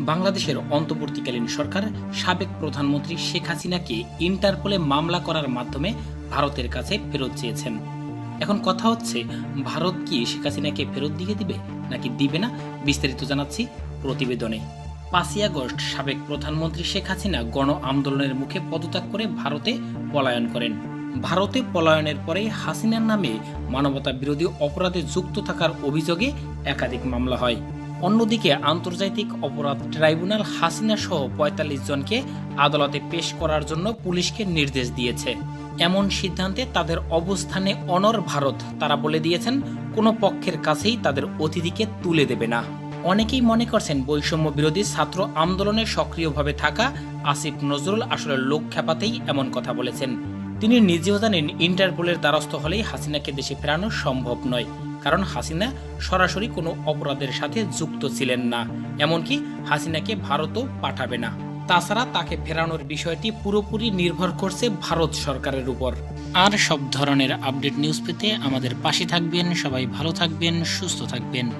বাংলাদেশের অন্তর্বর্তীকালীন সরকার সাবেক প্রধানমন্ত্রী শেখ হাসিনাকে ইন্টারপোলে মামলা করার মাধ্যমে ভারতের কাছে ফেরত চেয়েছেন। এখন কথা হচ্ছে, ভারত কি শেখ হাসিনাকে ফেরত দিয়ে দিবে নাকি দিবে না, বিস্তারিত জানাচ্ছি প্রতিবেদনে। পাঁচই আগস্ট সাবেক প্রধানমন্ত্রী শেখ হাসিনা গণ আন্দোলনের মুখে পদত্যাগ করে ভারতে পলায়ন করেন। ভারতে পলায়নের পরে হাসিনার নামে মানবতা বিরোধী অপরাধে যুক্ত থাকার অভিযোগে একাধিক মামলা হয়। অন্যদিকে আন্তর্জাতিক অপরাধ ট্রাইব্যুনাল হাসিনা সহ পঁয়তাল্লিশ জনকে আদালতে পেশ করার জন্য পুলিশকে নির্দেশ দিয়েছে। এমন সিদ্ধান্তে তাদের অবস্থানে অনর ভারত, তারা বলে দিয়েছেন, কোনো পক্ষের কাছেই তাদের অতিথিকে তুলে দেবে না। অনেকেই মনে করছেন বৈষম্য বিরোধী ছাত্র আন্দোলনে সক্রিয়ভাবে থাকা আসিফ নজরুল আসলে লোক খেপাতেই এমন কথা বলেছেন। তিনি নিজেও জানেন, ইন্টারপোলের দ্বারস্থ হলেই হাসিনাকে দেশে ফেরানো সম্ভব নয়। কারণ হাসিনা সরাসরি কোনো অপরাধের সাথে যুক্ত ছিলেন না। এমনকি হাসিনাকে ভারতও পাঠাবে না। তাছাড়া তাকে ফেরানোর বিষয়টি পুরোপুরি নির্ভর করছে ভারত সরকারের উপর। আর সব ধরনের আপডেট নিউজ পেতে আমাদের পাশে থাকবেন। সবাই ভালো থাকবেন, সুস্থ থাকবেন।